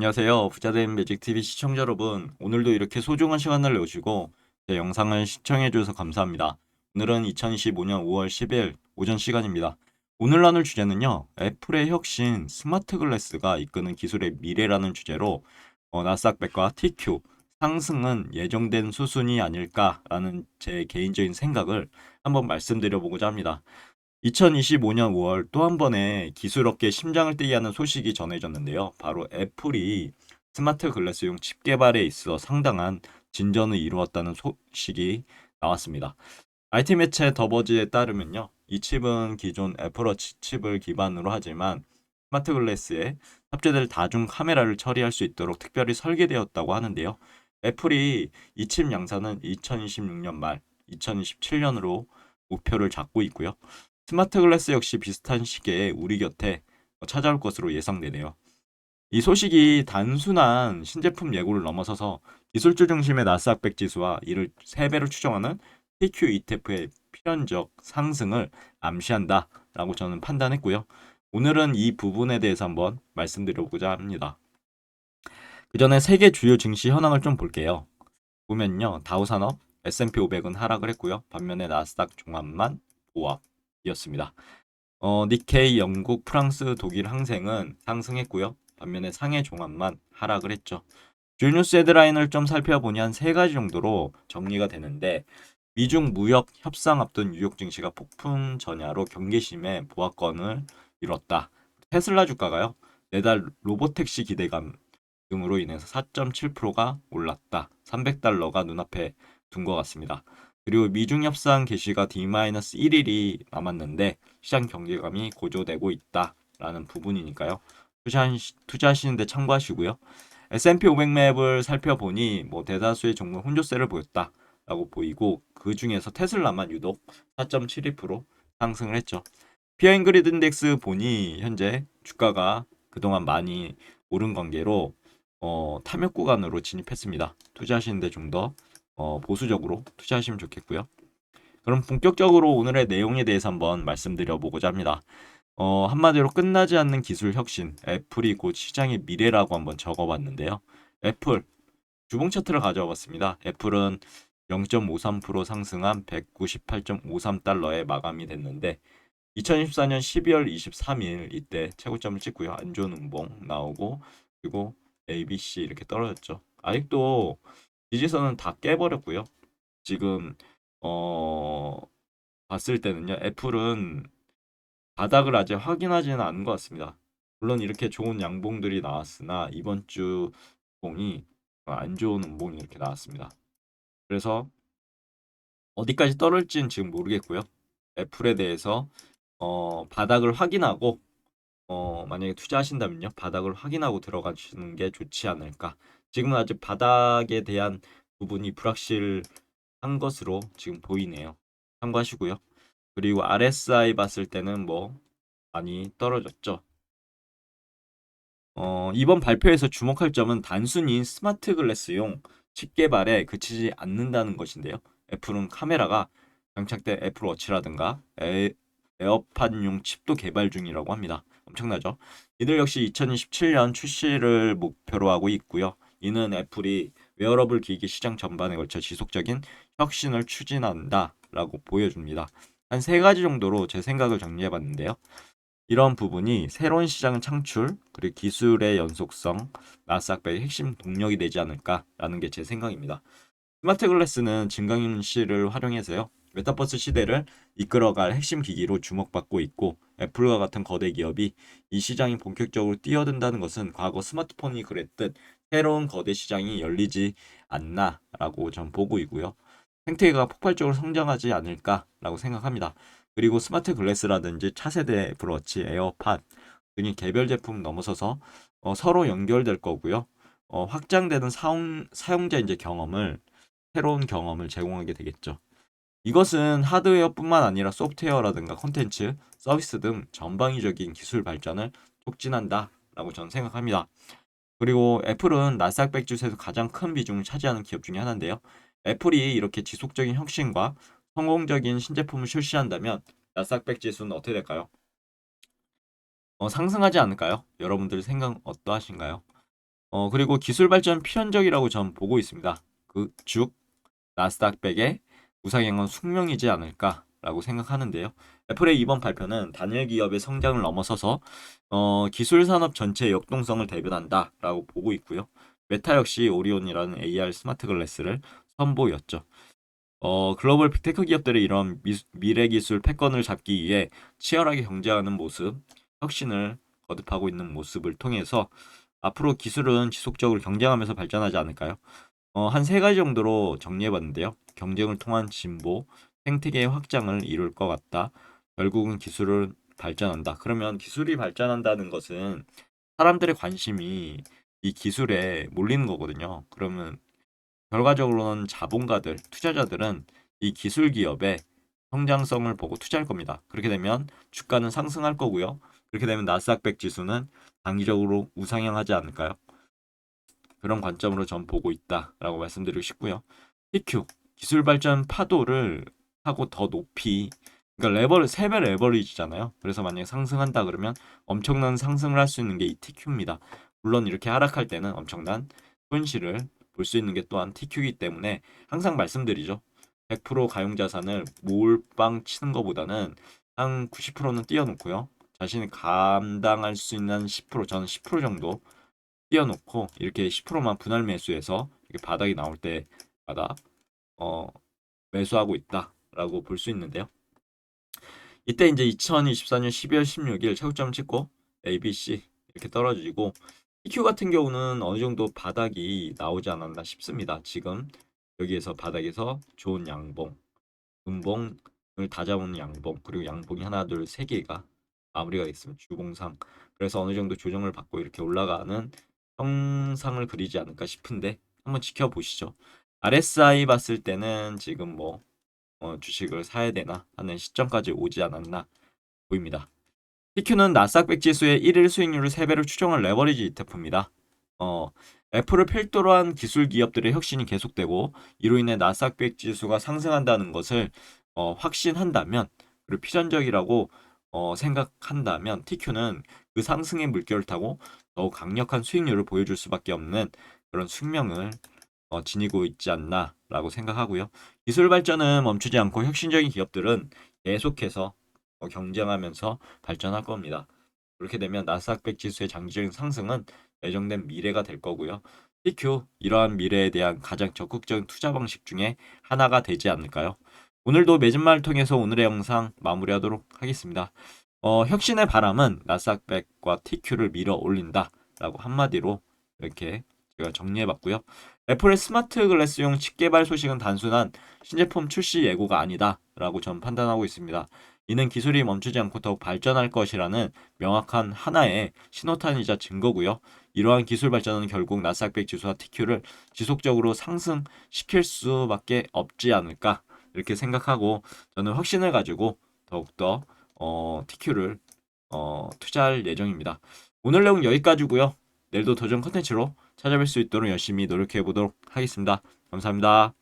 안녕하세요. 부자된 매직 TV 시청자 여러분. 오늘도 이렇게 소중한 시간을 내주시고 제 영상을 시청해 주셔서 감사합니다. 오늘은 2025년 5월 10일 오전 시간입니다. 오늘 나눌 주제는요. 애플의 혁신 스마트 글래스가 이끄는 기술의 미래라는 주제로 어, 나스닥백과 TQ 상승은 예정된 수순이 아닐까라는 제 개인적인 생각을 한번 말씀드려 보고자 합니다. 2025년 5월 또 한 번의 기술업계 심장을 뛰게 하는 소식이 전해졌는데요. 바로 애플이 스마트 글래스용 칩 개발에 있어 상당한 진전을 이루었다는 소식이 나왔습니다. IT 매체 더버즈에 따르면요. 이 칩은 기존 애플워치 칩을 기반으로 하지만 스마트 글래스에 탑재될 다중 카메라를 처리할 수 있도록 특별히 설계되었다고 하는데요. 애플이 이 칩 양산은 2026년 말 2027년으로 목표를 잡고 있고요. 스마트 글래스 역시 비슷한 시기에 우리 곁에 찾아올 것으로 예상되네요. 이 소식이 단순한 신제품 예고를 넘어서서 기술주 중심의 나스닥100 지수와 이를 3배로 추정하는 TQ ETF의 필연적 상승을 암시한다라고 저는 판단했고요. 오늘은 이 부분에 대해서 한번 말씀드려보고자 합니다. 그 전에 세계 주요 증시 현황을 좀 볼게요. 보면요. 다우 산업, S&P 500은 하락을 했고요. 반면에 나스닥 종합만 보합. 이었습니다. 어, 니케이, 영국, 프랑스, 독일 항생은 상승했고요. 반면에 상해 종합만 하락을 했죠. 주요 뉴스 헤드라인을 좀 살펴보니 한 세 가지 정도로 정리가 되는데 미중 무역 협상 앞둔 뉴욕 증시가 폭풍 전야로 경계심에 보합권을 이뤘다. 테슬라 주가가요. 내달 로보택시 기대감 등으로 인해서 4.7%가 올랐다. 300달러가 눈앞에 둔 것 같습니다. 그리고 미중 협상 개시가 D-1일이 남았는데 시장 경제감이 고조되고 있다라는 부분이니까요. 투자하시 는데 참고하시고요. S&P 500 맵을 살펴보니 뭐 대다수의 종목 혼조세를 보였다라고 보이고 그 중에서 테슬라만 유독 4.72% 상승을 했죠. 피어인그리드 인덱스 보니 현재 주가가 그동안 많이 오른 관계로 어, 탐욕 구간으로 진입했습니다. 투자하시는데 좀 더 어, 보수적으로 투자하시면 좋겠고요. 그럼 본격적으로 오늘의 내용에 대해서 한번 말씀드려 보고자 합니다. 어, 한마디로 끝나지 않는 기술 혁신, 애플이 곧 시장의 미래라고 한번 적어봤는데요. 애플 주봉 차트를 가져와 봤습니다. 애플은 0.53% 상승한 198.53달러에 마감이 됐는데 2024년 12월 23일 이때 최고점을 찍고요. 안 좋은 음봉 나오고 그리고 ABC 이렇게 떨어졌죠. 아직도 지지선은 다 깨버렸고요. 지금 어 봤을 때는요. 애플은 바닥을 아직 확인하지는 않은 것 같습니다. 물론 이렇게 좋은 양봉들이 나왔으나 이번 주 봉이 안 좋은 음봉이 이렇게 나왔습니다. 그래서 어디까지 떨어질지는 지금 모르겠고요. 애플에 대해서 어, 바닥을 확인하고 어, 만약에 투자하신다면요. 바닥을 확인하고 들어가시는 게 좋지 않을까. 지금은 아직 바닥에 대한 부분이 불확실한 것으로 지금 보이네요. 참고하시고요. 그리고 RSI 봤을 때는 뭐 많이 떨어졌죠. 어, 이번 발표에서 주목할 점은 단순히 스마트 글래스용 칩 개발에 그치지 않는다는 것인데요. 애플은 카메라가 장착된 애플 워치라든가 에, 에어팟용 칩도 개발 중이라고 합니다. 엄청나죠? 이들 역시 2027년 출시를 목표로 하고 있고요. 이는 애플이 웨어러블 기기 시장 전반에 걸쳐 지속적인 혁신을 추진한다라고 보여줍니다. 한 세 가지 정도로 제 생각을 정리해 봤는데요. 이런 부분이 새로운 시장 창출, 그리고 기술의 연속성, 나스닥의 핵심 동력이 되지 않을까라는 게 제 생각입니다. 스마트 글래스는 증강현실을 활용해서요. 메타버스 시대를 이끌어갈 핵심 기기로 주목받고 있고 애플과 같은 거대 기업이 이 시장이 본격적으로 뛰어든다는 것은 과거 스마트폰이 그랬듯 새로운 거대 시장이 열리지 않나라고 전 보고 있고요. 생태계가 폭발적으로 성장하지 않을까라고 생각합니다. 그리고 스마트 글래스라든지 차세대 브러치, 에어팟 등이 개별 제품 넘어서서 어, 서로 연결될 거고요. 어, 확장되는 사용, 사용자 이제 경험을 새로운 경험을 제공하게 되겠죠. 이것은 하드웨어뿐만 아니라 소프트웨어라든가 콘텐츠, 서비스 등 전방위적인 기술 발전을 촉진한다라고 저는 생각합니다. 그리고 애플은 나스닥 100 주에서 가장 큰 비중을 차지하는 기업 중에 하나인데요. 애플이 이렇게 지속적인 혁신과 성공적인 신제품을 출시한다면 나스닥 100 지수는 어떻게 될까요? 어, 상승하지 않을까요? 여러분들 생각 어떠하신가요? 어, 그리고 기술 발전 필연적이라고 전 보고 있습니다. 그, 즉, 나스닥 백의 우상향은 숙명이지 않을까 라고 생각하는데요. 애플의 이번 발표는 단일 기업의 성장을 넘어서서 어, 기술 산업 전체의 역동성을 대변한다 라고 보고 있고요. 메타 역시 오리온이라는 AR 스마트 글래스를 선보였죠. 어, 글로벌 빅테크 기업들의 이런 미, 미래 기술 패권을 잡기 위해 치열하게 경쟁하는 모습, 혁신을 거듭하고 있는 모습을 통해서 앞으로 기술은 지속적으로 경쟁하면서 발전하지 않을까요? 어, 한 세 가지 정도로 정리해봤는데요. 경쟁을 통한 진보, 생태계의 확장을 이룰 것 같다. 결국은 기술을 발전한다. 그러면 기술이 발전한다는 것은 사람들의 관심이 이 기술에 몰리는 거거든요. 그러면 결과적으로는 자본가들, 투자자들은 이 기술 기업의 성장성을 보고 투자할 겁니다. 그렇게 되면 주가는 상승할 거고요. 그렇게 되면 나스닥100 지수는 단기적으로 우상향하지 않을까요? 그런 관점으로 전 보고 있다라고 말씀드리고 싶고요. TQ 기술 발전 파도를 하고 더 높이 그러니까 레버 3배 레버리지잖아요. 그래서 만약에 상승한다 그러면 엄청난 상승을 할 수 있는 게 이 TQ입니다. 물론 이렇게 하락할 때는 엄청난 손실을 볼 수 있는 게 또한 TQ이기 때문에 항상 말씀드리죠. 100% 가용 자산을 몰빵 치는 것보다는 한 90%는 띄워놓고요. 자신이 감당할 수 있는 10% 저는 10% 정도 띄워놓고 이렇게 10%만 분할 매수해서 이렇게 바닥이 나올 때마다 어, 매수하고 있다 라고 볼 수 있는데요. 이때 이제 2024년 12월 16일 최고점 찍고 ABC 이렇게 떨어지고 EQ 같은 경우는 어느 정도 바닥이 나오지 않았나 싶습니다. 지금 여기에서 바닥에서 좋은 양봉, 음봉을 다 잡은 양봉, 그리고 양봉이 하나, 둘, 세 개가 마무리가 됐으면 주봉상. 그래서 어느 정도 조정을 받고 이렇게 올라가는 형상을 그리지 않을까 싶은데 한번 지켜보시죠. RSI 봤을 때는 지금 뭐 어, 주식을 사야 되나 하는 시점까지 오지 않았나 보입니다. TQ는 나스닥100 지수의 1일 수익률을 3배로 추정한 레버리지 ETF입니다. 어, 애플을 필두로 한 기술 기업들의 혁신이 계속되고 이로 인해 나스닥100 지수가 상승한다는 것을 어, 확신한다면 그리고 필연적이라고 어, 생각한다면 TQ는 그 상승의 물결을 타고 더욱 강력한 수익률을 보여줄 수밖에 없는 그런 숙명을 어, 지니고 있지 않나라고 생각하고요. 기술 발전은 멈추지 않고 혁신적인 기업들은 계속해서 어, 경쟁하면서 발전할 겁니다. 그렇게 되면 나스닥100 지수의 장기적인 상승은 예정된 미래가 될 거고요. TQ 이러한 미래에 대한 가장 적극적인 투자 방식 중에 하나가 되지 않을까요? 오늘도 매진말을 통해서 오늘의 영상 마무리하도록 하겠습니다. 어, 혁신의 바람은 나스닥100과 TQ를 밀어 올린다 라고 한마디로 이렇게 정리해봤고요. 애플의 스마트 글래스용 칩 개발 소식은 단순한 신제품 출시 예고가 아니다라고 전 판단하고 있습니다. 이는 기술이 멈추지 않고 더욱 발전할 것이라는 명확한 하나의 신호탄이자 증거고요. 이러한 기술 발전은 결국 나스닥100 지수와 TQ를 지속적으로 상승시킬 수밖에 없지 않을까 이렇게 생각하고 저는 확신을 가지고 더욱더 어, TQ를 어, 투자할 예정입니다. 오늘 내용 여기까지고요. 내일도 도전 컨텐츠로 찾아뵐 수 있도록 열심히 노력해 보도록 하겠습니다. 감사합니다.